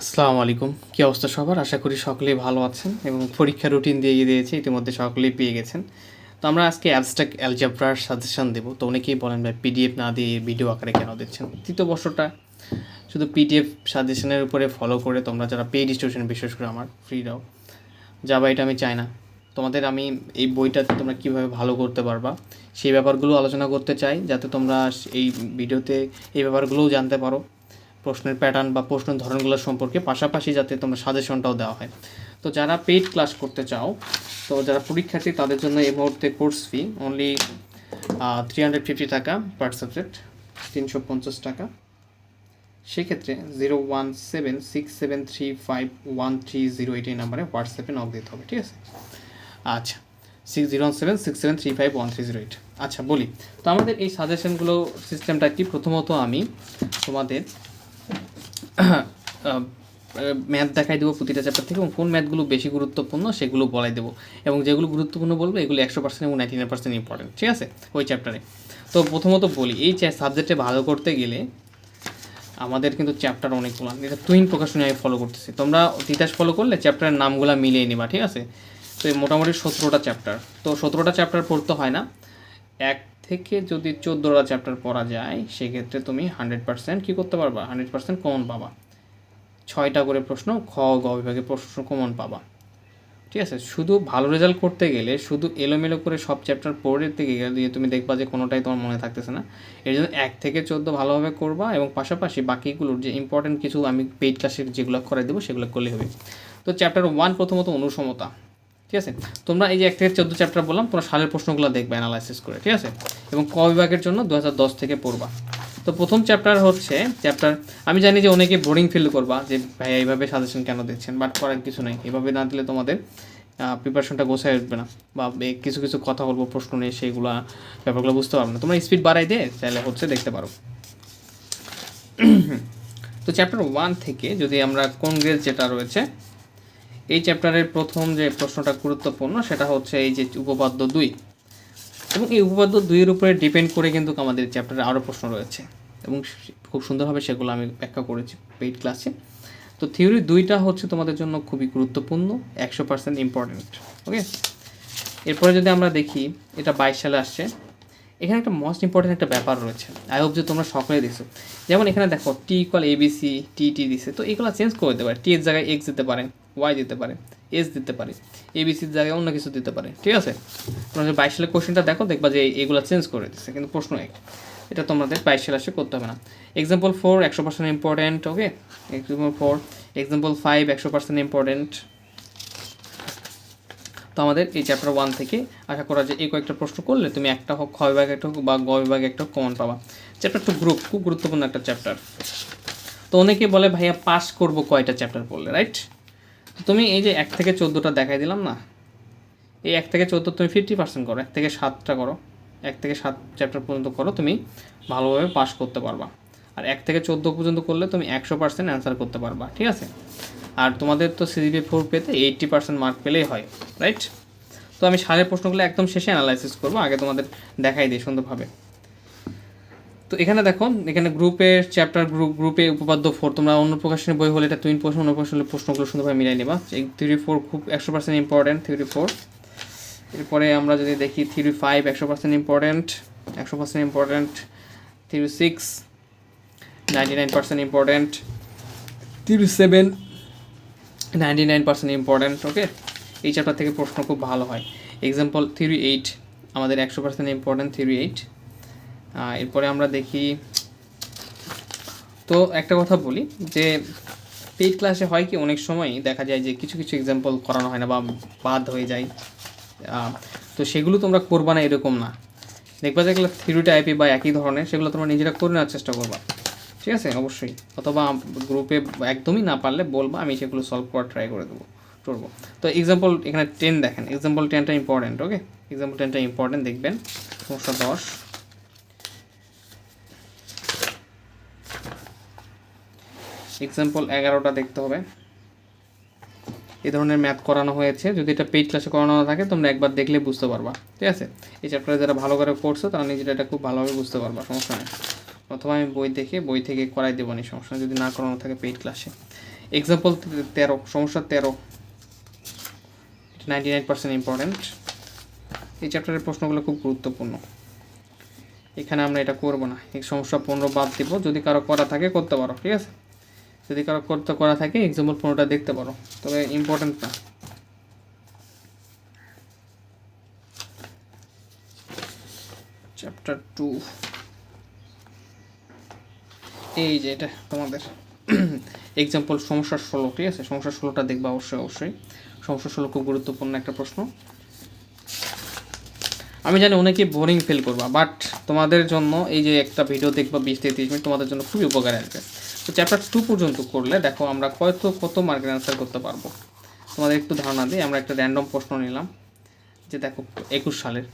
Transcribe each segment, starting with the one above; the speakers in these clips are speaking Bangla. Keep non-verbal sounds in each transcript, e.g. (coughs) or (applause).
আসসালামু আলাইকুম। কী অবস্থা সবার? আশা করি সকলেই ভালো আছেন এবং পরীক্ষা রুটিন দিয়ে দিয়েছে, ইতিমধ্যে সকলেই পেয়ে গেছেন। তো আমরা আজকে অ্যাবস্ট্রাক্ট অ্যালজাব্রার সাজেশন দেবো। তো অনেকেই বলেন, ভাই পিডিএফ না দিয়ে ভিডিও আকারে কেন দিচ্ছেন তৃতীয় বর্ষটা শুধু পিডিএফ সাজেশনের উপরে ফলো করে তোমরা যারা পেইড স্টুডেন্ট বিশেষ করে আমার ফ্রি দাও। যাবা এটা আমি চাই না। তোমাদের আমি এই বইটাতে তোমরা কীভাবে ভালো করতে পারবা, সেই ব্যাপারগুলো আলোচনা করতে চাই, যাতে তোমরা এই ভিডিওতে এই ব্যাপারগুলোও জানতে পারো। প্রশ্নের প্যাটার্ন বা প্রশ্নের ধরনগুলো সম্পর্কে পাশাপাশি যাতে তোমরা সাজেশনটাও দেওয়া হয়। তো যারা পেইড ক্লাস করতে চাও, তো যারা পরীক্ষার্থী, তাদের জন্য এই মুহূর্তে course fee only three hundred fifty টাকা পার সাবজেক্ট তিনশো পঞ্চাশ টাকা। সেক্ষেত্রে zero one seven six seven three five one three zero eight এই নাম্বারে হোয়াটসঅ্যাপে নক দিতে হবে, ঠিক আছে? আচ্ছা six zero one seven six seven three five one three zero eight আচ্ছা বলি, তো আমাদের এই সাজেশনগুলো সিস্টেমটা কি? প্রথমত আমি তোমাদের (coughs) ম্যাথ দেখাই দেবো প্রতিটা চ্যাপ্টার থেকে এবং কোন ম্যাথগুলো বেশি গুরুত্বপূর্ণ, সেগুলো বলাই দেবো। এবং যেগুলো গুরুত্বপূর্ণ বলব, এগুলো একশো পার্সেন্ট এবং নাইনটি নাইন পার্সেন্ট ইম্পর্টেন্ট ঠিক আছে? ওই চ্যাপ্টারে তো প্রথমত বলি, এই সাবজেক্টে ভালো করতে গেলে আমাদের কিন্তু চ্যাপ্টার অনেকগুলো। এটা তুহিন প্রকাশনী আমি ফলো করতেছি। তোমরা তিতাস ফলো করলে চ্যাপ্টারের নামগুলো মিলিয়ে নিবা, ঠিক আছে? তো এই মোটামুটি সতেরোটা চ্যাপ্টার তো সতেরোটা চ্যাপ্টার পড়তে হয় না। এক থেকে যদি চোদ্দোটা চ্যাপ্টার পড়া যায়, সেক্ষেত্রে তুমি হান্ড্রেড পার্সেন্ট কী করতে পারবা? হান্ড্রেড পার্সেন্ট কমন পাবা। ছয়টা করে প্রশ্ন, খ, গ বিভাগে প্রশ্ন কমন পাবা। ঠিক আছে? শুধু ভালো রেজাল্ট করতে গেলে, শুধু এলোমেলো করে সব চ্যাপ্টার পড়ে থেকে গেলে তুমি দেখবা যে কোনোটাই তোমার মনে থাকতেছে না। এর জন্য এক থেকে চোদ্দ ভালোভাবে করবা এবং পাশাপাশি বাকিগুলোর যে ইম্পর্টেন্ট কিছু আমি পেইড ক্লাসে যেগুলো করাই দেবো, সেগুলো করলে হবে। তো চ্যাপ্টার ওয়ান প্রথমত অনুসমতা। ঠিক আছে? তোমরা এই যে এক থেকে চোদ্দ চ্যাপ্টার বললাম, তোমরা সালের প্রশ্নগুলো দেখবে অ্যানালাইসিস করে, ঠিক আছে? এবং ক বিভাগের জন্য দু হাজার দশ থেকে পড়বা। তো প্রথম চ্যাপ্টার হচ্ছে চ্যাপ্টার আমি জানি যে অনেকে বোরিং ফিল করবা, যে ভাই এইভাবে সাজেশন কেন দিচ্ছেন? বাট করার কিছু নেই। এভাবে না দিলে তোমাদের প্রিপারেশনটা গোছায় উঠবে না। বা কিছু কিছু কথা বলব, প্রশ্ন নিয়ে সেইগুলো ব্যাপারগুলো বুঝতে পারবে না। তোমরা স্পিড বাড়াই দিয়ে তাহলে হচ্ছে দেখতে পারো। (clears throat) তো চ্যাপ্টার ওয়ান থেকে যদি আমরা কোন গ্রেড যেটা রয়েছে এই চ্যাপ্টারের প্রথম যে প্রশ্নটা গুরুত্বপূর্ণ, সেটা হচ্ছে এই যে উপপাদ্য দুই। এবং এই উপপাদ্য দুইয়ের উপরে ডিপেন্ড করে কিন্তু আমাদের চ্যাপ্টারে আরও প্রশ্ন রয়েছে। এবং খুব সুন্দরভাবে সেগুলো আমি ব্যাখ্যা করেছি পেইড ক্লাসে তো থিওরি দুইটা হচ্ছে তোমাদের জন্য খুবই গুরুত্বপূর্ণ, একশো পার্সেন্ট ইম্পর্ট্যান্ট ওকে এরপরে যদি আমরা দেখি, এটা বাইশ সালে আসছে। এখানে একটা মোস্ট ইম্পর্টেন্ট একটা ব্যাপার রয়েছে। আই হোপ যে তোমরা সকলে দিছো যেমন এখানে দেখো টি ইকুয়াল এবিসি টি টি দিছে। তো এগুলো চেঞ্জ করে দিতে পারে। টি এর জায়গায় এক্স দিতে পারে। ওয়াই দিতে পারে এস দিতে পারে এবিসির জায়গায় অন্য কিছু দিতে পারে, ঠিক আছে? তোমরা যদি বাইশ সালের কোশ্চেনটা দেখো, দেখবা যে এগুলো চেঞ্জ করে দিচ্ছে কিন্তু প্রশ্ন এক, এটা তোমাদের বাইশ সালে আসে করতে হবে না। এক্সাম্পল ফোর একশো percent important okay example four example five একশো পার্সেন্ট ইম্পর্টেন্ট তো আমাদের এই চ্যাপ্টার ওয়ান থেকে আশা করা যায় এই কয়েকটা প্রশ্ন করলে তুমি একটা হোক, খ বিভাগে একটা হোক বা গ বিভাগে একটা কমন পাবা। চ্যাপ্টার টু গ্রুপ খুব গুরুত্বপূর্ণ একটা চ্যাপ্টার তো অনেকে বলে, ভাইয়া পাস করব কয়টা চ্যাপ্টার পড়লে? রাইট তুমি এই যে এক থেকে চোদ্দোটা দেখাই দিলাম না? এই এক থেকে চোদ্দ তুমি ফিফটি পার্সেন্ট করো, এক থেকে সাতটা করো, এক থেকে সাত চ্যাপ্টার পর্যন্ত করো, তুমি ভালোভাবে পাস করতে পারবা। আর এক থেকে চোদ্দ পর্যন্ত করলে তুমি একশো পার্সেন্ট অ্যান্সার করতে পারবা, ঠিক আছে? আর তোমাদের তো সিজিপি ফোর পেতে এইট্টি পার্সেন্ট মার্ক পেলেই হয় রাইট তো আমি সারের প্রশ্নগুলো একদম শেষে অ্যানালাইসিস করব, আগে তোমাদের দেখাই দিই সুন্দরভাবে। তো এখানে দেখো এখানে গ্রুপের চ্যাপ্টার গ্রুপ গ্রুপে উপপাদ্য ফোর তোমরা অন্য প্রকাশনের বই হলে এটা তুই প্রশ্ন, অন্য প্রশ্নের প্রশ্নগুলো সুন্দরভাবে মিলাই নেবা। এই থ্রি ফোর খুব একশো পার্সেন্ট ইম্পর্টেন্ট থ্রি ফোর এরপরে আমরা যদি দেখি থ্রি ফাইভ একশো পার্সেন্ট ইম্পর্টেন্ট একশো percent important three six ninety nine percent important three seven ninety nine percent important okay এই চ্যাপ্টার থেকে প্রশ্ন খুব ভালো হয়। এক্সাম্পল থ্রি এইট আমাদের একশো পার্সেন্ট ইম্পর্টেন্ট থ্রি এইট এরপরে আমরা দেখি, তো একটা কথা বলি যে পেইড ক্লাসে হয় কি, অনেক সময় দেখা যায় যে কিছু কিছু এক্সাম্পল করানো হয় না বা বাদ হয়ে যায়। তো সেগুলো তোমরা করবা না এরকম না। দেখবা যে এগুলো থিওরি টাইপে বা একই ধরনের, সেগুলো তোমরা নিজেরা করে নেওয়ার চেষ্টা করবা। ঠিক আছে? অবশ্যই। অথবা গ্রুপে একদমই না পারলে বলবা, আমি সেগুলো সলভ করার ট্রাই করে দেবো, করব। তো এক্সাম্পল এখানে টেন দেখেন। এক্সাম্পল টেনটা ইম্পর্টেন্ট ওকে এক্সাম্পল টেনটা ইম্পর্টেন্ট দেখবেন। সমস্যা দশ। এক্সাম্পল এগারোটা দেখতে হবে। এই ধরনের ম্যাথ করানো হয়েছে। যদি এটা পেইড ক্লাসে করানো থাকে, তোমরা একবার দেখলে বুঝতে পারবা। ঠিক আছে? এই চ্যাপ্টারে যারা ভালো করে পড়ছো, তারা নিজেরা এটা খুব ভালোভাবে বুঝতে পারবা। সমস্যা নেই। অথবা আমি বই দেখে, বই থেকে করাই দেবো নি, সমস্যা যদি না করানো থাকে পেইড ক্লাসে এক্সাম্পল তেরো, সমস্যা তেরো। নাইনটি নাইন পার্সেন্ট ইম্পর্টেন্ট এই চ্যাপ্টারের প্রশ্নগুলো খুব গুরুত্বপূর্ণ। এখানে আমরা এটা করব না। এই সমস্যা পনেরো বাদ দিব। যদি কারও করা থাকে, করতে পারো। ঠিক আছে? যদি কারও করতে করা থাকে এক্সাম্পল পনেরোটা দেখতে পারো। তবে ইম্পর্টেন্ট না চ্যাপ্টার টু এই যে এটা তোমাদের। এক্সাম্পল সমস্যা ষোলো, ঠিক আছে? সমস্যা ষোলোটা দেখবা অবশ্যই অবশ্যই। সমস্যা ষোলো খুব গুরুত্বপূর্ণ একটা প্রশ্ন। আমি জানি অনেকে বোরিং ফিল করবা বাট তোমাদের জন্য এই যে একটা ভিডিও দেখবা বিশ থেকে তিরিশ মিনিট, তোমাদের জন্য খুবই উপকারে আসবে। তো চ্যাপ্টার টু পর্যন্ত করলে দেখো আমরা কত কত মার্কের অ্যান্সার করতে পারব। তোমাদের একটু ধারণা দিই, আমরা একটা র্যান্ডম প্রশ্ন নিলাম, যে দেখো একুশ সালের।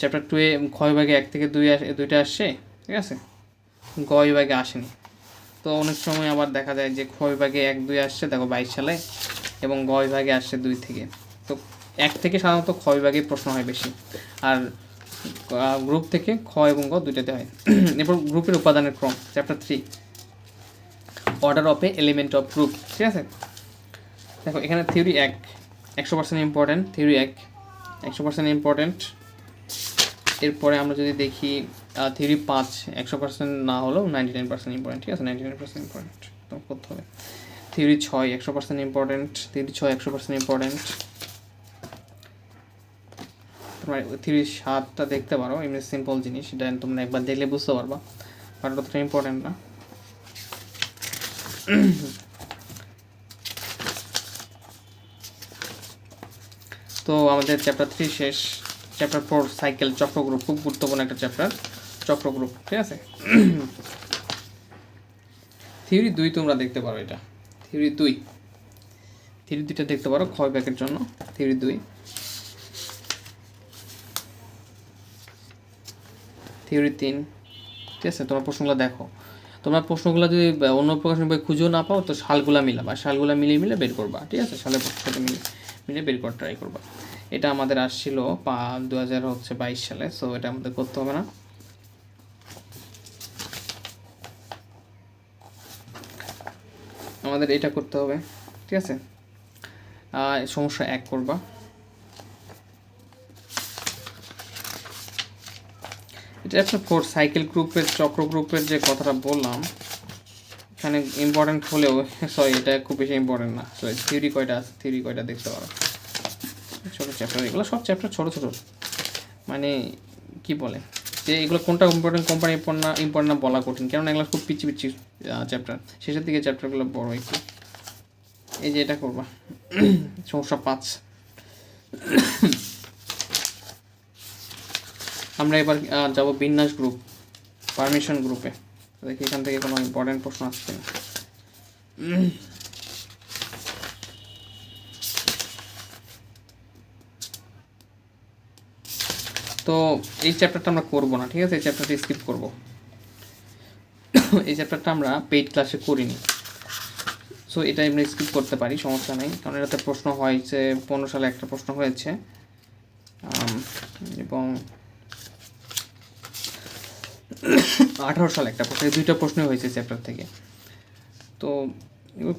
চ্যাপ্টার টুয়ে ক্ষয় ভাগে এক থেকে দুই দুইটা আসছে ঠিক আছে? গ বিভাগে আসেনি। তো অনেক সময় আবার দেখা যায় যে বিভাগে এক, দুই আসছে, দেখো বাইশ সালে, এবং গ বিভাগে আসছে দুই থেকে। তো এক থেকে সাধারণত খ বিভাগে প্রশ্ন হয় বেশি। আর গ্রুপ থেকে খ এবং গ দুইটাতে হয়। (clears throat) এরপর গ্রুপের উপাদানের ক্রম chapter three order of a element of group ঠিক আছে? দেখো, এখানে থিওরি এক, একশো পার্সেন্ট ইম্পর্টেন্ট থিওরি এক, একশো পার্সেন্ট ইম্পর্টেন্ট এরপরে আমরা যদি দেখি থিওরি পাঁচ, একশো পার্সেন্ট না হলেও নাইনটি নাইন পার্সেন্ট ইম্পর্টেন্ট ঠিক আছে? নাইনটি নাইন পার্সেন্ট ইম্পর্টেন্ট করতে হবে। থিওরি ছয়, একশো পার্সেন্ট ইম্পর্টেন্ট থিওরি ছয়, একশো পার্সেন্ট ইম্পর্টেন্ট তোমার সাতটা দেখতে পারো, এমনি সিম্পল জিনিস, এটা তোমরা একবার দেখলে বুঝতে পারবা বাট অতটা ইম্পর্টেন্ট না। তো আমাদের চ্যাপ্টার থ্রি শেষ চ্যাপ্টার ফোর সাইকেল চক্র গ্রুপ খুব গুরুত্বপূর্ণ একটা চ্যাপ্টার চক্র গ্রুপ ঠিক আছে? থিওরি দুই তোমরা দেখতে পারো এটা থিওরি দুই। থিওরি দুইটা দেখতে পারো ক্ষয় ব্যাকের জন্য থিওরি দুই। থিওরি তিন। ঠিক আছে, তোমার প্রশ্নগুলো দেখো। তোমরা প্রশ্নগুলো যদি অন্য প্রকাশন বই খুঁজেও না পাও, তো শালগুলা মিলাবা। শালগুলা মিলিয়ে মিলে বের করবা, ঠিক আছে? শালের সাথে মিলে মিলে বের করার ট্রাই করবা। এটা আমাদের আসছিল পা দু হাজার হচ্ছে বাইশ সালে সো এটা আমাদের করতে হবে না। আমাদের এটা করতে হবে, ঠিক আছে? সমস্যা এক করবা। এটা ফোর সাইকেল গ্রুপের চক্র গ্রুপের যে কথাটা বললাম, এখানে ইম্পর্টেন্ট হলেও সরি এটা খুব বেশি ইম্পর্টেন্ট না। সরি থিওরি কয়টা আছে? থিওরি কয়টা দেখতে পারো? ছোটো চ্যাপ্টার এগুলো সব চ্যাপ্টার ছোটো ছোটো। মানে কি বলে? যে এগুলো কোনটা ইম্পর্টেন্ট কোম্পানি না ইম্পর্টেন্ট না বলা কঠিন। কেননা এগুলো খুব পিচি পিচি চ্যাপ্টার শেষের দিকে চ্যাপ্টারগুলো বড় একটু। এই যে এটা করবা। (clears throat) সমস্যা পাঁচ। আমরা এবার যাব বিন্যাস গ্রুপ পারমিশন গ্রুপে দেখি এখান থেকে কোনো ইম্পর্টেন্ট প্রশ্ন আসছে না তো এই চ্যাপ্টারটা আমরা করব না, ঠিক আছে? এই চ্যাপ্টারটা স্কিপ করব। এই চ্যাপ্টারটা আমরা পেইড ক্লাসে করিনি। সো এটা আমরা স্কিপ করতে পারি, সমস্যা নেই। কারণ এটাতে প্রশ্ন হয়েছে পনেরো সালে একটা প্রশ্ন হয়েছে। এবং আঠারো সালে একটা প্রশ্ন দুইটা প্রশ্নই হয়েছে চ্যাপ্টার থেকে। তো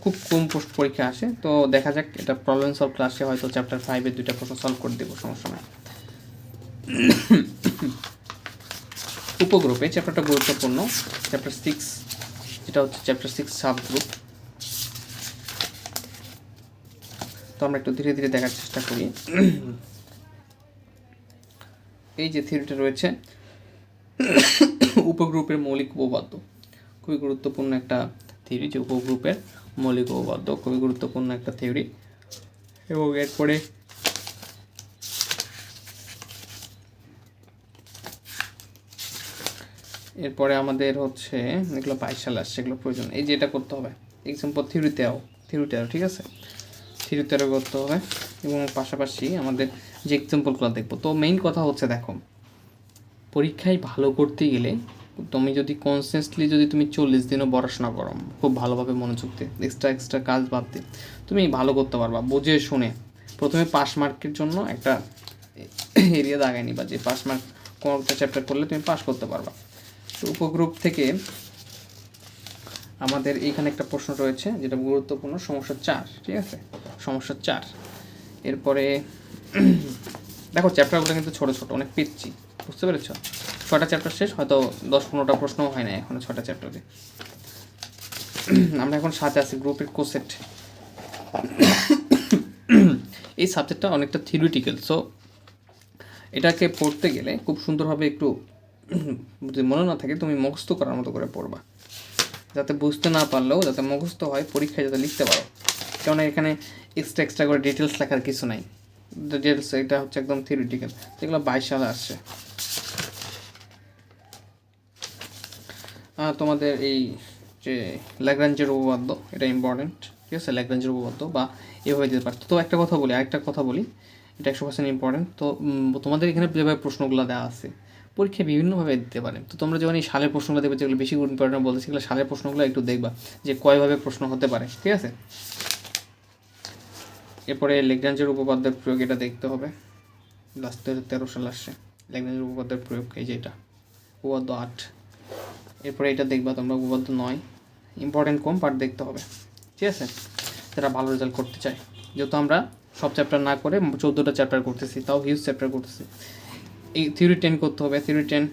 খুব কম পোস্ট পরীক্ষা আসে, তো দেখা যাক, এটা প্রবলেম সলভ ক্লাসে হয়তো চ্যাপ্টার ফাইভের দুইটা প্রশ্ন সলভ করে দেবো, সমস্যা নয় উপগ্রুপে চ্যাপ্টারটা গুরুত্বপূর্ণ। চ্যাপ্টার সিক্স যেটা হচ্ছে চ্যাপ্টার সিক্স সাব গ্রুপ তো আমরা একটু ধীরে ধীরে দেখার চেষ্টা করি। এই যে থিওরিটা রয়েছে উপগ্রুপের মৌলিক উপপাদ্য। খুবই গুরুত্বপূর্ণ একটা থিওরি যে উপগ্রুপের মৌলিক উপপাদ্য, খুবই গুরুত্বপূর্ণ একটা থিওরি এবং এরপরে এরপরে আমাদের হচ্ছে এগুলো বাইশ সালে আসছে এগুলো প্রয়োজন। এই যে এটা করতে হবে। এক্সাম্পল থিওরিতেও থিওরিতেও ঠিক আছে? থিওরিতেও করতে হবে। এবং পাশাপাশি আমাদের যে এক্সাম্পলগুলো দেখব। তো মেইন কথা হচ্ছে, দেখো, পরীক্ষায় ভালো করতে গেলে তুমি যদি কনসিয়াসলি যদি তুমি চল্লিশ দিনও পড়াশোনা করো, খুব ভালোভাবে মনোযোগ দিয়ে এক্সট্রা এক্সট্রা কাজ বাদ দিয়ে, তুমি ভালো করতে পারবা। বুঝে শুনে প্রথমে পাস মার্কের জন্য একটা এরিয়া দাগাই নিবা, যে পাস মার্ক কোনো একটা চ্যাপ্টার করলে তুমি পাস করতে পারবা। তো উপগ্রুপ থেকে আমাদের এইখানে একটা প্রশ্ন রয়েছে, যেটা গুরুত্বপূর্ণ, সমস্যা চার, ঠিক আছে? সমস্যা চার। এরপরে, দেখো চ্যাপ্টারগুলো কিন্তু ছোটো ছোটো, অনেক পিচ্ছি বুঝতে পেরেছ? ছটা চ্যাপ্টার শেষ, হয়তো দশ পনেরোটা প্রশ্নও হয় না এখনও ছটা চ্যাপ্টারে আমরা এখন সাথে আছি গ্রুপের কোসেট এই সাবজেক্টটা অনেকটা থিওরিটিক্যাল সো এটাকে পড়তে গেলে খুব সুন্দরভাবে একটু যদি মনে না থাকে তুমি মুখস্থ করার মতো করে পড়বা। যাতে বুঝতে না পারলেও যাতে মুখস্থ হয়, পরীক্ষায় যাতে লিখতে পারো। কেননা এখানে এক্সট্রা এক্সট্রা করে ডিটেলস লেখার কিছু নাই। ডিটেলস এটা হচ্ছে একদম থিওরিটিক্যাল যেগুলো বাইশ সালে আসছে। তোমাদের এই যে ল্যাগ্রাঞ্জের উপপাদ্য, এটা ইম্পর্টেন্ট ঠিক আছে? ল্যাগ্রাঞ্জের উপপাদ্য বা এভাবে দিতে পারতো তো একটা কথা বলি, আরেকটা কথা বলি, এটা একশো পার্সেন্ট ইম্পর্টেন্ট তো তোমাদের এখানে যেভাবে প্রশ্নগুলো দেওয়া আছে, পরীক্ষায় বিভিন্নভাবে দিতে পারে তো তোমরা যখন এই সালের প্রশ্নগুলো দেখবে, যেগুলো বেশি ইম্পর্টেন্ট বলতে সেগুলো সালের প্রশ্নগুলো একটু দেখবা যে কয়ভাবে প্রশ্ন হতে পারে, ঠিক আছে? এরপরে লেগ্রাঞ্জের উপপাদ্যের প্রয়োগ এটা দেখতে হবে। লাস্ট দু হাজার তেরো সাল আসছে। লেগ্রাঞ্জের উপপাদ্যের প্রয়োগ এই যে এটা। উপপাদ্য আট। এরপরে এটা দেখবা তোমরা উপপাদ্য নয়। ইম্পর্টেন্ট কম পার্ট দেখতে হবে। ঠিক আছে? যারা ভালো রেজাল্ট করতে চায়। যেহেতু আমরা সব চ্যাপ্টার না করে চোদ্দোটা চ্যাপ্টার করতেছি, তাও হিউজ চ্যাপ্টার করতেছি। এই থিওরি টেন করতে হবে। Theory ten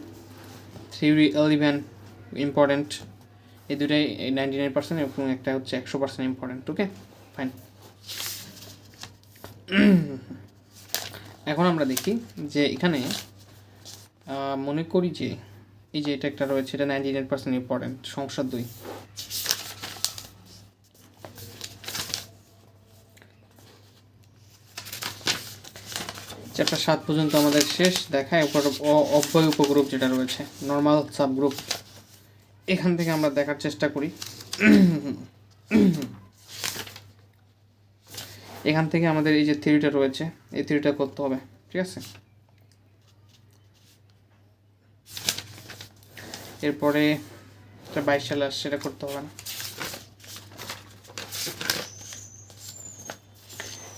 theory eleven important এই দুটাই নাইনটি নাইন পার্সেন্ট এবং একটা হচ্ছে একশো পার্সেন্ট ইম্পর্টেন্ট ওকে ফাইন এখন আমরা দেখি যে এখানে মনে করি যে এই যে এটা একটা রয়েছে, এটা নাইনটি নাইন পার্সেন্ট ইম্পর্টেন্ট সমস্যা দুই। চ্যাপ্টার সাত পর্যন্ত আমাদের শেষ অ- অব্যয় উপগ্রুপ যেটা রয়েছে নর্মাল সাবগ্রুপ এখান থেকে আমরা দেখার চেষ্টা করি। এখান থেকে আমাদের এই যে থিওরিটা রয়েছে, এই থিওরিটা করতে হবে, ঠিক আছে? এরপরে বাইশ সালে আসছে এটা করতে হবে না।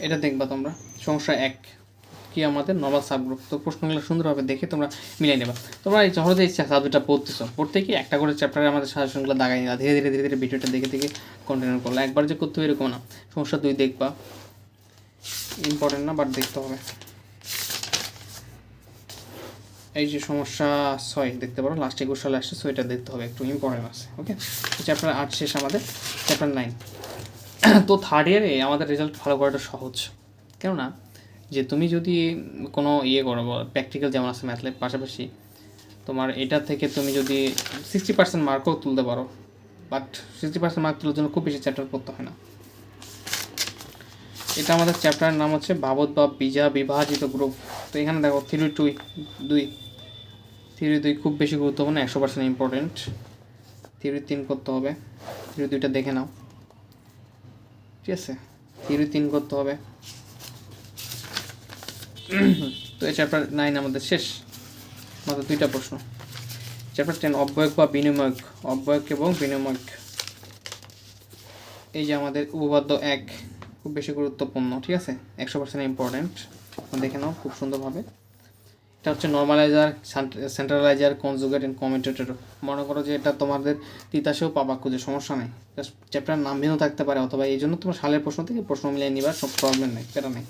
এটা দেখবা তোমরা। সমস্যা এক, কি আমাদের নর্মাল সাবগ্রুপ? তো প্রশ্নগুলো সুন্দরভাবে দেখে তোমরা মিলিয়ে নেবা। তোমরা এই সহজে এই সাবজেক্টটা পড়তেছো। পড়তে কি একটা করে চ্যাপ্টারে আমাদের সাজেশনগুলো দাগাই নিলা ধীরে ধীরে ধীরে ধীরে ভিডিওটা দেখে দেখে কন্টিনিউ করল। একবার যে করতে হবে এরকম না। সমস্যা দুই, দেখবা। ইম্পর্টেন্ট না বাট দেখতে হবে। এই যে সমস্যা ছয়, দেখতে পারো লাস্ট একুশ সালে আসছে সো দেখতে হবে একটু ইম্পর্টেন্ট আছে ওকে চ্যাপ্টার আট শেষ আমাদের চ্যাপ্টার নাইন তো থার্ড ইয়ারে আমাদের রেজাল্ট ভালো করাটা সহজ। কেননা, যে তুমি যদি কোনো ইয়ে করো প্র্যাকটিক্যাল যেমন আছে ম্যাথ পাশাপাশি, তোমার এটা থেকে তুমি যদি সিক্সটি পার্সেন্ট মার্কও তুলতে পারো বাট সিক্সটি পার্সেন্ট মার্ক তোলার জন্য খুব বেশি চ্যাপ্টার পড়তে হয় না। এটা আমাদের চ্যাপ্টারের নাম হচ্ছে বাবদ বা বিজা বিভাজিত গ্রুপ তো এখানে দেখো থ্রি টুই দুই। থিওরি দুই খুব বেশি গুরুত্বপূর্ণ, একশো পার্সেন্ট ইম্পর্টেন্ট থিওরি তিন করতে হবে। থিওরি দুইটা দেখে নাও। ঠিক আছে? থিওরি তিন করতে হবে। তো এই চ্যাপ্টার নাইন আমাদের শেষ। মাত্র দুইটা প্রশ্ন। চ্যাপ্টার টেন অব্যয়ক বা বিনিময়ক। অব্যয়ক এবং বিনিময়ক। এই যে আমাদের উপপাদ্য এক, খুব বেশি গুরুত্বপূর্ণ, ঠিক আছে? একশো পার্সেন্ট ইম্পর্টেন্ট দেখে নাও, খুব সুন্দরভাবে এটা হচ্ছে normaliser centraliser conjugate and commentator মনে করো যে এটা তোমাদের তিতাসেও পাবা, খুঁজে, সমস্যা নেই। চ্যাপ্টার নাম ভিন্ন থাকতে পারে, অথবা এই জন্য তোমার সালের প্রশ্ন থেকে প্রশ্ন মিলিয়ে নিবার সব প্রবলেম নেই সেটা নেই।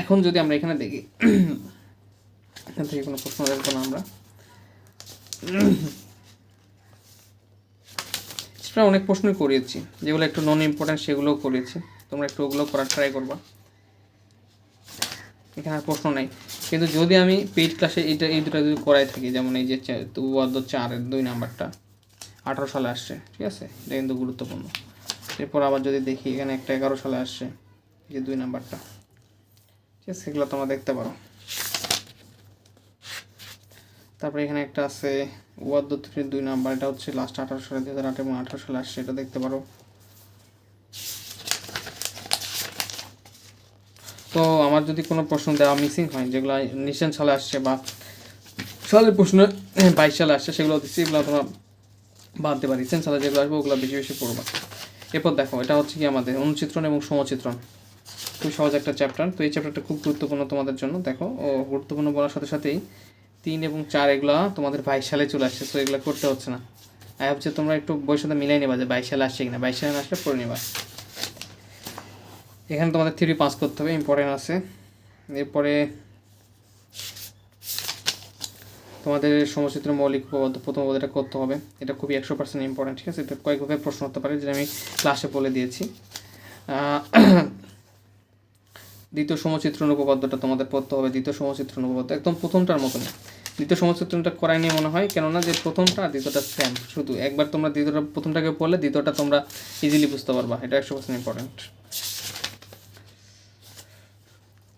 এখন যদি আমরা এখানে দেখি, এখান থেকে কোনো প্রশ্ন দেখব না আমরা। অনেক প্রশ্নই করিয়েছি, যেগুলো একটু নন ইম্পর্টেন্ট সেগুলোও করিয়েছি। তোমরা একটু ওগুলো করার ট্রাই করবা। এখানে প্রশ্ন নেই। কিন্তু যদি আমি পেইড ক্লাসে এইটা এই দুটো যদি করাই থাকি, যেমন এই যে উপপাদ্য চারের দুই নাম্বারটা, আঠারো সালে আসছে, ঠিক আছে? এটা কিন্তু গুরুত্বপূর্ণ। এরপর আবার যদি দেখি এখানে একটা এগারো সালে আসছে, এই যে দুই নাম্বারটা, ঠিক আছে? সেগুলো তোমরা দেখতে পারো। তারপরে এখানে একটা আছে থ্রি দুই নাম্বার, এটা হচ্ছে লাস্ট আঠারো সালে দু হাজার আট এবং আঠারো সালে আসছে, এটা দেখতে পারো তো আমার যদি কোনো প্রশ্ন দেওয়া মিসিং হয়, যেগুলো নিশান সালে আসছে বা সালের প্রশ্ন (coughs) বাইশ সালে আসছে, সেগুলো দিচ্ছি এগুলো তোমরা বাদ পারি। রিসেন্ট সালে যেগুলো আসবে, ওগুলো বেশি বেশি পড়বা। এরপর দেখো, এটা হচ্ছে কি আমাদের অনুচিত্রণ এবং সমচিত্রণ। খুব সহজ একটা চ্যাপ্টার তো এই চ্যাপ্টারটা খুব গুরুত্বপূর্ণ তোমাদের জন্য। দেখো, ও গুরুত্বপূর্ণ বলার সাথে সাথেই তিন এবং চার এগুলো তোমাদের বাইশ সালে চলে আসছে, তো এগুলো করতে হচ্ছে না। আই হচ্ছে তোমরা একটু বইয়ের সাথে মিলাই নেবা যে বাইশ সালে আসছে কিনা। বাইশ সালে আসলে পড়ে নেবা। এখানে তোমাদের থ্রি পাস করতে হবে ইম্পর্টেন্ট আছে। এরপরে তোমাদের সমচিত্র মৌলিক উপপাদ্য প্রথম উপপাদ্যটা করতে হবে। এটা খুবই একশো পার্সেন্ট ইম্পর্টেন্ট ঠিক আছে? এটা কয়েকভাবে প্রশ্ন হতে পারে, যেটা আমি ক্লাসে বলে দিয়েছি। (clears throat) দ্বিতীয় সমচিত্র উপপাদ্যটা তোমাদের পড়তে হবে। দ্বিতীয় সমচিত্র উপপাদ্য একদম প্রথমটার মতনই। দ্বিতীয় সমচিত্রণটা করাই নিয়ে মনে হয়, কেননা যে প্রথমটা দ্বিতীয়টা সেম শুধু একবার তোমরা দ্বিতীয়টা, প্রথমটাকে পড়লে দ্বিতীয়টা তোমরা ইজিলি বুঝতে পারবা। এটা একশো পার্সেন্ট ইম্পর্টেন্ট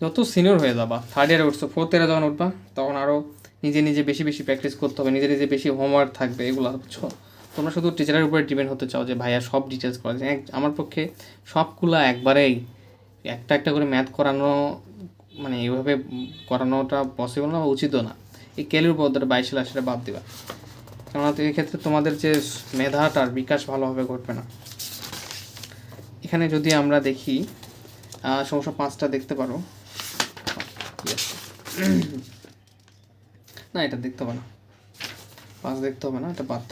যত সিনিয়র হয়ে যাবা থার্ড ইয়ারে উঠছো ফোর্থ ইয়ারে যখন উঠবা, তখন আরও নিজে নিজে বেশি বেশি প্র্যাকটিস করতে হবে, নিজে নিজে বেশি হোমওয়ার্ক থাকবে, এগুলো বুঝছ তোমরা শুধু টিচারের উপরে ডিপেন্ড হতে চাও যে, ভাইয়া, সব ডিটেলস করা যায়। আমার পক্ষে সবগুলা একবারেই একটা একটা করে ম্যাথ করানো মানে এইভাবে করানোটা পসিবল না বা উচিতও না। এই ক্যালির পদ্ধতিটা বাইশ সালে সেটা বাদ দিবা। কেননা এক্ষেত্রে তোমাদের যে মেধাটার বিকাশ ভালোভাবে ঘটবে না। এখানে যদি আমরা দেখি সমস্যা পাঁচটা দেখতে পারো. না, এটা দেখতে হবে না। পাঁচ দেখতে হবে না, এটা বাদ।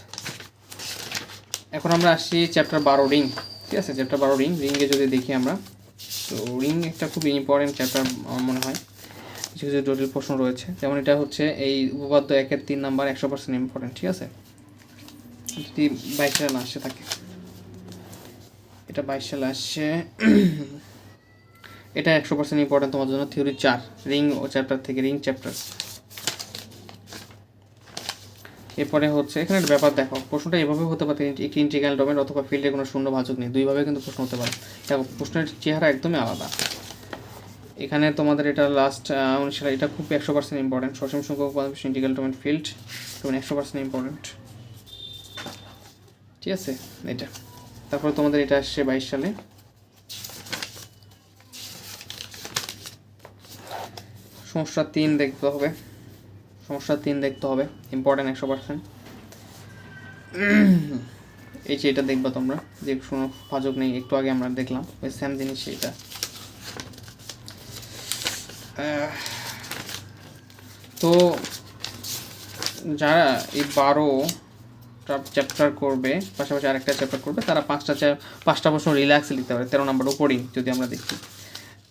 এখন আমরা আসছি চ্যাপ্টার বারো রিং ঠিক আছে? চ্যাপ্টার বারো রিং রিংয়ে যদি দেখি আমরা, তো রিং একটা খুব ইম্পর্টেন্ট চ্যাপ্টার আমার মনে হয়। কিছু কিছু জটিল প্রশ্ন রয়েছে। যেমন এটা হচ্ছে এই উপপাদ্য একের তিন নাম্বার একশো পার্সেন্ট ইম্পর্টেন্ট ঠিক আছে? যদি বাইশ সালে আসে থাকে। এটা বাইশ সালে আসছে এটা একশো পার্সেন্ট ইম্পর্টেন্ট তোমার জন্য থিওরি চার রিং ও চ্যাপ্টার থেকে রিং চ্যাপ্টার এরপরে হচ্ছে, এখানে একটা ব্যাপার দেখো, প্রশ্নটা এভাবে হতে পারে একটি ইন্টিগ্রাল ডোমেন অথবা ফিল্ডে কোনো শূন্য ভাজক নেই, দুইভাবে কিন্তু প্রশ্ন হতে পারে। দেখো, প্রশ্নের চেহারা একদমই আলাদা। এখানে তোমাদের এটা লাস্ট অনুসারে এটা খুব একশো পার্সেন্ট ইম্পর্টেন্ট সসীম সংখ্যক উপাদান ইন্টিগ্রাল ডোমেন ফিল্ড ডোমেন একশো পার্সেন্ট ইম্পর্টেন্ট ঠিক আছে? এটা। তারপরে তোমাদের এটা আসছে বাইশ সালে। সমস্যা তিন দেখতে হবে। সমস্যা তিন দেখতে হবে ইম্পর্টেন্ট একশো পার্সেন্ট এই যে এটা দেখবা তোমরা যে কোনো ভাজক নেই একটু আগে আমরা দেখলাম ওই সেম জিনিস আহ, তো যারা এই বারো চ্যাপ্টার করবে পাশাপাশি আরেকটা চ্যাপ্টার করবে তারা পাঁচটা পাঁচটা প্রশ্ন রিল্যাক্সে লিখতে পারে তেরো নম্বর উপরিং যদি আমরা দেখি।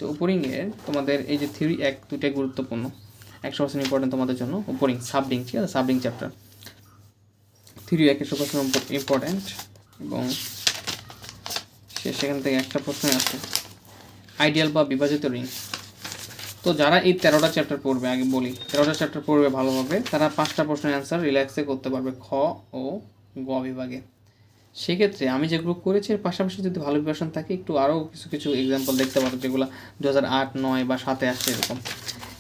তো উপরিংয়ের তোমাদের এই যে থিওরি এক দুটাই গুরুত্বপূর্ণ। একশো পার্সেন্ট ইম্পর্টেন্ট তোমাদের জন্য। উপরিং সাবডিং ঠিক আছে? সাবডিং চ্যাপ্টার থিওরি এক একশো পার্সেন্ট ইম্পর্টেন্ট এবং সে সেখান থেকে একটা প্রশ্ন আছে। আইডিয়াল বা বিভাজিত রিং তো যারা এই তেরোটা চ্যাপ্টার পড়বে, আগে বলি, তেরোটা চ্যাপ্টার পড়বে ভালোভাবে, তারা পাঁচটা প্রশ্নের অ্যান্সার রিল্যাক্সে করতে পারবে খ ও গ বিভাগে। সেক্ষেত্রে আমি যেগুলো করেছি এর পাশাপাশি যদি ভালো প্রিপারেশন থাকে একটু আরও কিছু কিছু এক্সাম্পল দেখতে পারো যেগুলো দু হাজার আট নয় বা সাতে আসছে এরকম।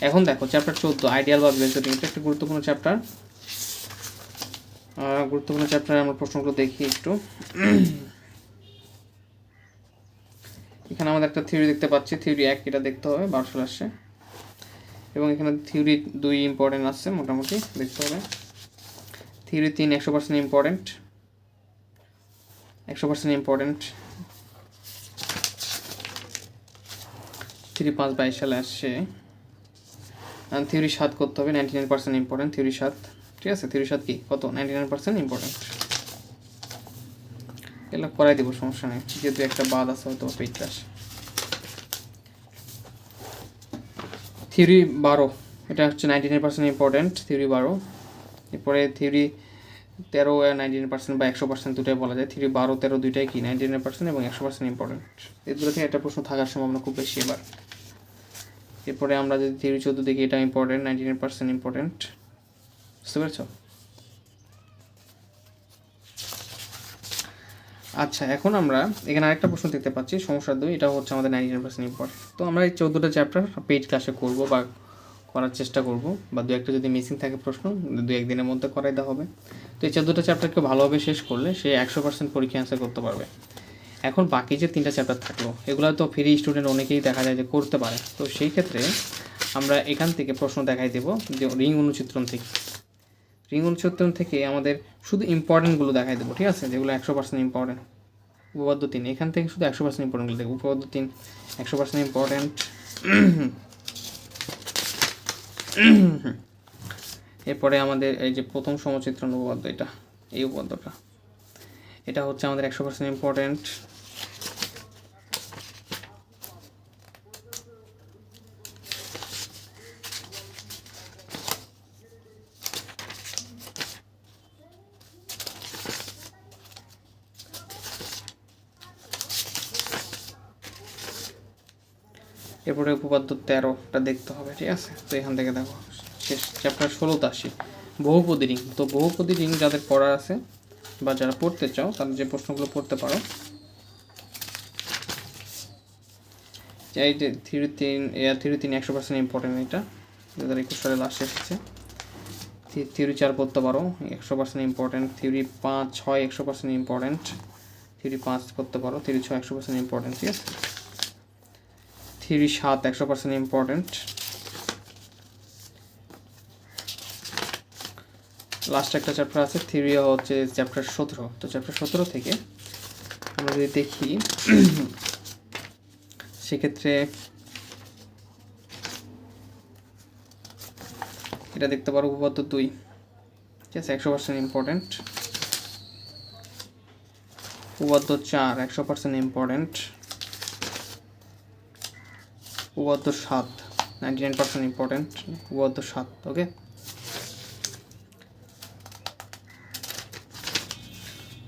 এখন দেখো চ্যাপ্টার চোদ্দ আইডিয়াল বা ring, এটা একটা গুরুত্বপূর্ণ চ্যাপ্টার গুরুত্বপূর্ণ চ্যাপ্টারে আমরা প্রশ্নগুলো দেখি একটু। এখানে আমাদের একটা থিওরি দেখতে পাচ্ছি থিওরি এক এটা দেখতে হবে বারোশো আসছে। এবং এখানে থিওরি দুই ইম্পর্টেন্ট আসছে মোটামুটি দেখতে হবে। থিওরি তিন একশো পার্সেন্ট ইম্পর্টেন্ট একশো পার্সেন্ট ইম্পর্টেন্ট থিওরি পাঁচ বাইশ সালে আসছে। থিওরি সাত করতে হবে ninety nine percent important theory সাত। ঠিক আছে থিওরি সাত কি? কত? নাইনটি নাইন পার্সেন্ট ইম্পর্টেন্ট এগুলো করাই দেবো, সমস্যা নেই। যেহেতু একটা বাদ আছে, হয়তো পেইড ক্লাস থিওরি বারো, এটা হচ্ছে ninety nine percent important theory বারো। এরপরে থিওরি তেরো নাইনটি নাইন পার্সেন্ট বা একশো পার্সেন্ট দুটাই বলা যায়। থিওরি বারো, তেরো দুইটাই কি? নাইনটি নাইন পার্সেন্ট এবং একশো পার্সেন্ট ইম্পর্টেন্ট দুটো থেকে একটা প্রশ্ন থাকার সম্ভাবনা খুব বেশি এবার। এরপরে আমরা যদি থিওরি চোদ্দ দেখি, এটা important ninety nine percent important বুঝতে পেরেছ? আচ্ছা এখন আমরা এখানে আরেকটা প্রশ্ন দেখতে পাচ্ছি, সমস্যা দুই, এটা হচ্ছে আমাদের নাইনটি নাইন পার্সেন্ট ইম্পর্টেন্ট তো আমরা এই চৌদ্দটা চ্যাপ্টার পেইড ক্লাসে করব বা করার চেষ্টা করব বা দু একটা যদি মিসিং থাকে প্রশ্ন, দু একদিনের মধ্যে করাই দেওয়া হবে। তো এই চৌদ্দটা চ্যাপ্টারকে ভালোভাবে শেষ করলে সে একশো পার্সেন্ট পরীক্ষা অ্যান্সার করতে পারবে। এখন বাকি যে তিনটা চ্যাপ্টার থাকল, এগুলো তো ফ্রি স্টুডেন্ট অনেকেই দেখা যায় যে করতে পারে। তো সেই ক্ষেত্রে আমরা এখান থেকে প্রশ্ন দেখাই দেব যে রিং অনুচিত্রণ থেকে। রিং অনুচিত্রণ থেকে আমাদের শুধু ইম্পর্টেন্টগুলো দেখাই দেবো, ঠিক আছে? যেগুলো একশো পার্সেন্ট ইম্পর্টেন্ট উপপাদ্য তিন, এখান থেকে শুধু একশো পার্সেন্ট ইম্পর্টেন্টগুলো দেখব উপপাদ্য তিন, একশো পার্সেন্ট ইম্পর্টেন্ট এরপরে আমাদের এই যে প্রথম সমচিত্রণ উপপাদ্য এটা, এই উপপাদ্যটা এটা হচ্ছে আমাদের একশো পার্সেন্ট ইম্পর্টেন্ট এরপরে উপপাদ্য তেরোটা দেখতে হবে, ঠিক আছে? তো এখান থেকে দেখো, শেষ চ্যাপ্টার ষোলোতে আসি। বহুপদী রিং। তো বহুপদী রিং যাদের পড়া আছে বা যারা পড়তে চাও, তাদের যে প্রশ্নগুলো পড়তে পারো। এই যে থ্রি তিন এয়ার থ্রি তিন একশো পার্সেন্ট ইম্পর্টেন্ট এটা দু হাজার একুশ সালে লাস্ট এসেছে। থিওরি চার পড়তে পারো, একশো পার্সেন্ট ইম্পর্টেন্ট থিওরি পাঁচ, ছয় একশো পার্সেন্ট ইম্পর্টেন্ট থিওরি পাঁচ করতে পারো থিওরি ছয় একশো পার্সেন্ট ইম্পর্টেন্ট ঠিক আছে? থিওরি সাত একশো পার্সেন্ট ইম্পর্টেন্ট লাস্ট একটা চ্যাপ্টার আছে, থিওরি হচ্ছে চ্যাপ্টার সতেরো। তো চ্যাপ্টার সতেরো থেকে আমরা যদি দেখি, সেক্ষেত্রে এটা দেখতে পারো উপপাদ্য দুই। ঠিক আছে, একশো পার্সেন্ট ইম্পর্টেন্ট উপপাদ্য চার, একশো পার্সেন্ট ইম্পর্টেন্ট উপপাদ্য সাত নাইনটি নাইন পার্সেন্ট ইম্পর্টেন্ট উপপাদ্য সাত ওকে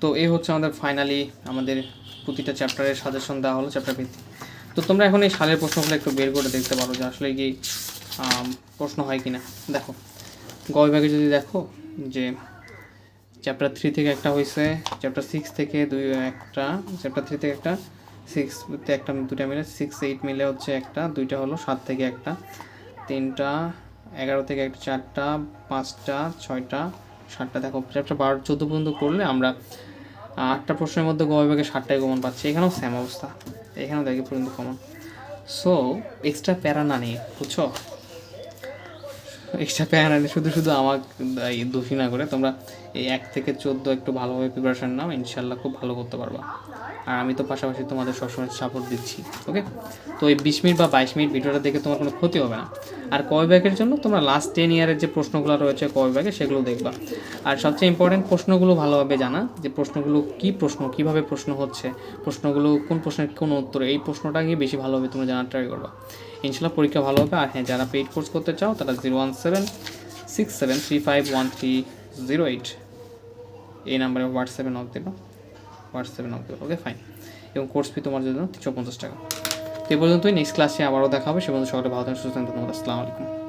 তো এই হচ্ছে আমাদের ফাইনালি আমাদের প্রতিটা চ্যাপ্টারের সাজেশন দেওয়া হলো চ্যাপ্টার ভিত্তিক। তো তোমরা এখন এই সালের প্রশ্নগুলো একটু বের করে দেখতে পারো যে আসলে কি প্রশ্ন হয় কি না দেখো গ বিভাগে যদি দেখো যে চ্যাপ্টার থ্রি থেকে একটা হয়েছে চ্যাপ্টার সিক্স থেকে দুই, একটা চ্যাপ্টার থ্রি থেকে একটা সিক্স একটা দুটা মিলে সিক্স এইট মিলে হচ্ছে একটা, দুইটা হলো সাত থেকে একটা, তিনটা, এগারো থেকে একটা, চারটা, পাঁচটা, ছয়টা, সাতটা, দেখো চ্যাপ্টার বারো, চোদ্দ পর্যন্ত করলে আমরা আটটা প্রশ্নের মধ্যে গ বিভাগে সাতটায় কমন পাচ্ছি, এখানেও সেম অবস্থা, এখানেও দেখে পর্যন্ত কমন সো এক্সট্রা প্যারা না নিয়ে, বুঝছ? এক্সট্রা প্যারা না শুধু শুধু আমার দোষী না করে তোমরা এই এক থেকে চোদ্দ একটু ভালোভাবে প্রিপারেশান নাও, ইনশাল্লাহ খুব ভালো করতে পারবা। আর আমি তো পাশাপাশি তোমাদের সবসময় সাপোর্ট দিচ্ছি ওকে তো এই বিশ মিনিট বা বাইশ মিনিট ভিডিওটা দেখে তোমার কোনো ক্ষতি হবে না। আর কয় ব্যাগের জন্য তোমরা লাস্ট টেন ইয়ারের যে প্রশ্নগুলো রয়েছে কয় ব্যাগে সেগুলো দেখবা। আর সবচেয়ে ইম্পর্টেন্ট প্রশ্নগুলো ভালোভাবে জানা, যে প্রশ্নগুলো কি প্রশ্ন, কীভাবে প্রশ্ন হচ্ছে, প্রশ্নগুলো কোন প্রশ্নের কোন উত্তর, এই প্রশ্নটাকে বেশি ভালোভাবে তোমরা জানার ট্রাই করবা। ইনশাল্লাহ পরীক্ষা ভালো হবে। আর হ্যাঁ যারা পেইড কোর্স করতে চাও, তারা zero one seven six seven three five one three zero eight এই নাম্বারে হোয়াটসঅ্যাপে নক দেবে হোয়াটসঅ্যাপে নক দেবো ওকে ফাইন এবং কোর্স ফি তোমার জন্য তিনশো পঞ্চাশ টাকা। তো এই পর্যন্তই। নেক্সট ক্লাসে আবারও দেখা হবে। সে পর্যন্ত সকালে ভালো থাকেন সুস্থ থাকেন ধন্যবাদ। আসসালামু আলাইকুম।